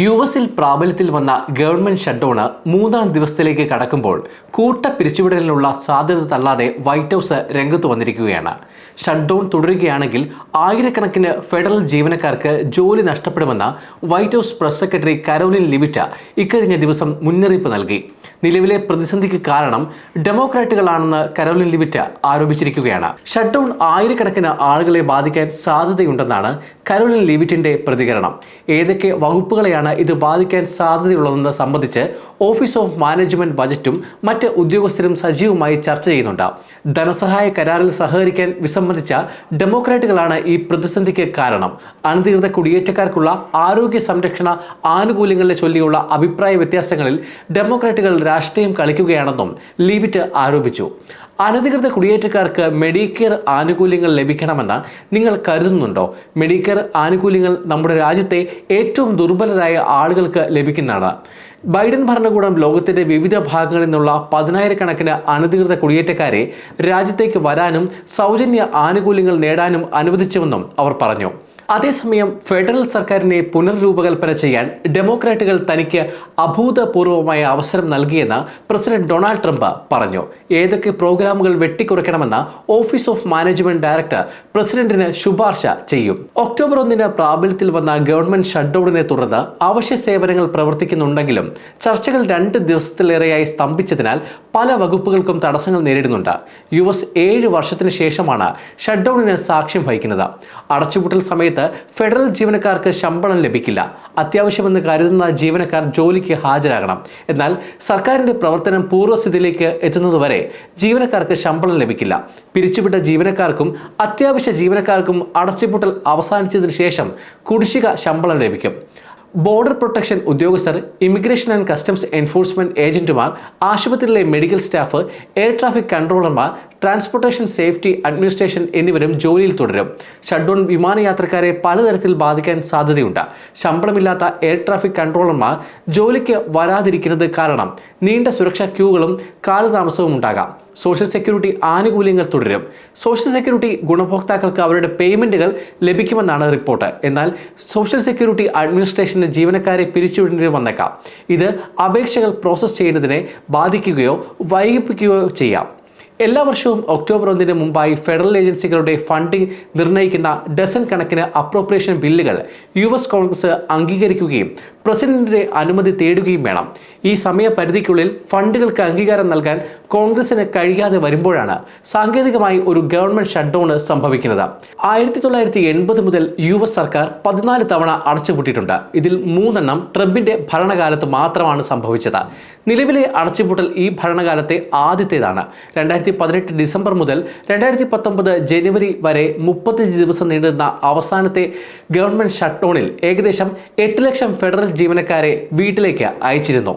U എസിൽ പ്രാബല്യത്തിൽ വന്ന ഗവൺമെന്റ് ഷട്ട്ഡൌണ് മൂന്നാം ദിവസത്തിലേക്ക് കടക്കുമ്പോൾ കൂട്ട പിരിച്ചുവിടലിനുള്ള സാധ്യത തള്ളാതെ വൈറ്റ് ഹൗസ് രംഗത്ത് വന്നിരിക്കുകയാണ്. ഷട്ട്ഡൌൺ തുടരുകയാണെങ്കിൽ ആയിരക്കണക്കിന് ഫെഡറൽ ജീവനക്കാർക്ക് ജോലി നഷ്ടപ്പെടുമെന്ന് White House press secretary Karoline Leavitt ഇക്കഴിഞ്ഞ ദിവസം മുന്നറിയിപ്പ് നൽകി. നിലവിലെ പ്രതിസന്ധിക്ക് കാരണം ഡെമോക്രാറ്റുകളാണെന്ന് കരോലിൻ ലിവിറ്റ ആരോപിച്ചിരിക്കുകയാണ്. ഷട്ട്ഡൗൺ ആയിരക്കണക്കിന് ആളുകളെ ബാധിക്കാൻ സാധ്യതയുണ്ടെന്നാണ് കരോലിൻ ലിവിറ്റിന്റെ പ്രതികരണം. ഏതൊക്കെ വകുപ്പുകളെയാണ് ഇത് ബാധിക്കാൻ സാധ്യതയുള്ളതെന്ന് സംബന്ധിച്ച് ഓഫീസ് ഓഫ് മാനേജ്മെന്റ് ബജറ്റും മറ്റ് ഉദ്യോഗസ്ഥരും സജീവമായി ചർച്ച ചെയ്യുന്നുണ്ട്. ധനസഹായ കരാറിൽ സഹകരിക്കാൻ വിസമ്മതിച്ച ഡെമോക്രാറ്റുകളാണ് ഈ പ്രതിസന്ധിക്ക് കാരണം. അനധികൃത കുടിയേറ്റക്കാർക്കുള്ള ആരോഗ്യ സംരക്ഷണ ആനുകൂല്യങ്ങളെ ചൊല്ലിയുള്ള അഭിപ്രായ വ്യത്യാസങ്ങളിൽ ഡെമോക്രാറ്റുകൾ രാഷ്ട്രീയം കളിക്കുകയാണെന്നും ലീവിറ്റ് ആരോപിച്ചു. അനധികൃത കുടിയേറ്റക്കാർക്ക് മെഡിക്കെയർ ആനുകൂല്യങ്ങൾ ലഭിക്കണമെന്ന് നിങ്ങൾ കരുതുന്നുണ്ടോ? മെഡിക്കെയർ ആനുകൂല്യങ്ങൾ നമ്മുടെ രാജ്യത്തെ ഏറ്റവും ദുർബലരായ ആളുകൾക്ക് ലഭിക്കുന്നതാണ്. ബൈഡൻ ഭരണകൂടം ലോകത്തിന്റെ വിവിധ ഭാഗങ്ങളിൽ നിന്നുള്ള പതിനായിരക്കണക്കിന് അനധികൃത കുടിയേറ്റക്കാരെ രാജ്യത്തേക്ക് വരാനും സൗജന്യ ആനുകൂല്യങ്ങൾ നേടാനും അനുവദിച്ചുവെന്നും അവർ പറഞ്ഞു. അതേസമയം ഫെഡറൽ സർക്കാരിനെ പുനർരൂപകൽപ്പന ചെയ്യാൻ ഡെമോക്രാറ്റുകൾ തനിക്ക് അഭൂതപൂർവമായ അവസരം നൽകിയെന്ന് പ്രസിഡന്റ് ഡൊണാൾഡ് ട്രംപ് പറഞ്ഞു. ഏതൊക്കെ പ്രോഗ്രാമുകൾ വെട്ടിക്കുറയ്ക്കണമെന്ന് ഓഫീസ് ഓഫ് മാനേജ്മെന്റ് ഡയറക്ടർ പ്രസിഡന്റിന് ശുപാർശ ചെയ്യും. ഒക്ടോബർ ഒന്നിന് പ്രാബല്യത്തിൽ വന്ന ഗവൺമെന്റ് ഷട്ട്ഡൌണിനെ തുടർന്ന് അവശ്യ സേവനങ്ങൾ പ്രവർത്തിക്കുന്നുണ്ടെങ്കിലും ചർച്ചകൾ രണ്ട് ദിവസത്തിലേറെയായി സ്തംഭിച്ചതിനാൽ പല വകുപ്പുകൾക്കും തടസ്സങ്ങൾ നേരിടുന്നുണ്ട്. യു എസ് ഏഴ് വർഷത്തിന് ശേഷമാണ് ഷട്ട്ഡൌണിന് സാക്ഷ്യം വഹിക്കുന്നത്. അടച്ചുപൂട്ടൽ സമയത്ത് ഫെഡറൽ ജീവനക്കാർക്ക് ശമ്പളം ലഭിക്കില്ല. അത്യാവശ്യമെന്ന് കരുതുന്ന ജീവനക്കാർ ജോലിക്ക് ഹാജരാകണം. എന്നാൽ സർക്കാരിന്റെ പ്രവർത്തനം പൂർവസ്ഥിതിയിലേക്ക് എത്തുന്നതുവരെ ജീവനക്കാർക്ക് ശമ്പളം ലഭിക്കില്ല. പിരിച്ചുവിട്ട ജീവനക്കാർക്കും അത്യാവശ്യ ജീവനക്കാർക്കും അടച്ചുപൂട്ടൽ അവസാനിച്ചതിന് ശേഷം കുടിശ്ശിക ശമ്പളം ലഭിക്കും. ബോർഡർ പ്രൊട്ടക്ഷൻ ഉദ്യോഗസ്ഥർ ഇമിഗ്രേഷൻ ആൻഡ് കസ്റ്റംസ് എൻഫോഴ്സ്മെന്റ് ഏജന്റുമാർ ആശുപത്രിയിലെ മെഡിക്കൽ സ്റ്റാഫ് എയർ ട്രാഫിക് കൺട്രോളർമാർ ട്രാൻസ്പോർട്ടേഷൻ സേഫ്റ്റി അഡ്മിനിസ്ട്രേഷൻ എന്നിവരും ജോലിയിൽ തുടരും. ഷട്ട്ഡൗൺ വിമാനയാത്രക്കാരെ പലതരത്തിൽ ബാധിക്കാൻ സാധ്യതയുണ്ട്. ശമ്പളമില്ലാത്ത എയർ ട്രാഫിക് കൺട്രോളർമാർ ജോലിക്ക് വരാതിരിക്കുന്നത് കാരണം നീണ്ട സുരക്ഷാ ക്യൂകളും കാലതാമസവും ഉണ്ടാകാം. സോഷ്യൽ സെക്യൂരിറ്റി ആനുകൂല്യങ്ങൾ തുടരും. സോഷ്യൽ സെക്യൂരിറ്റി ഗുണഭോക്താക്കൾക്ക് അവരുടെ പേയ്മെന്റുകൾ ലഭിക്കുമെന്നാണ് റിപ്പോർട്ട്. എന്നാൽ സോഷ്യൽ സെക്യൂരിറ്റി അഡ്മിനിസ്ട്രേഷന് ജീവനക്കാരെ പിരിച്ചുവിടേണ്ടി വന്നേക്കാം. ഇത് അപേക്ഷകൾ പ്രോസസ്സ് ചെയ്യുന്നതിനെ ബാധിക്കുകയോ വൈകിപ്പിക്കുകയോ ചെയ്യാം. എല്ലാ വർഷവും ഒക്ടോബർ ഒന്നിന് മുമ്പായി ഫെഡറൽ ഏജൻസികളുടെ ഫണ്ടിംഗ് നിർണയിക്കുന്ന ഡസൻ കണക്കിന് അപ്രോപ്രിയേഷൻ ബില്ലുകൾ യു എസ് കോൺഗ്രസ് അംഗീകരിക്കുകയും പ്രസിഡന്റിന്റെ അനുമതി തേടുകയും വേണം. ഈ സമയപരിധിക്കുള്ളിൽ ഫണ്ടുകൾക്ക് അംഗീകാരം നൽകാൻ കോൺഗ്രസിന് കഴിയാതെ വരുമ്പോഴാണ് സാങ്കേതികമായി ഒരു ഗവൺമെന്റ് ഷട്ട്ഡൌൺ സംഭവിക്കുന്നത്. ആയിരത്തി തൊള്ളായിരത്തി എൺപത് മുതൽ യു എസ് സർക്കാർ പതിനാല് തവണ അടച്ചുപൂട്ടിയിട്ടുണ്ട്. ഇതിൽ മൂന്നെണ്ണം ട്രംപിന്റെ ഭരണകാലത്ത് മാത്രമാണ് സംഭവിച്ചത്. നിലവിലെ അടച്ചുപൂട്ടൽ ഈ ഭരണകാലത്തെ ആദ്യത്തേതാണ്. രണ്ടായിരത്തി പതിനെട്ട് ഡിസംബർ മുതൽ രണ്ടായിരത്തി പത്തൊമ്പത് ജനുവരി വരെ മുപ്പത്തഞ്ച് ദിവസം നീണ്ടുന്ന അവസാനത്തെ ഗവൺമെന്റ് ഷട്ട്ഡൌണിൽ ഏകദേശം എട്ട് ലക്ഷം ഫെഡറൽ ജീവനക്കാരെ വീട്ടിലേക്ക് അയച്ചിരുന്നു.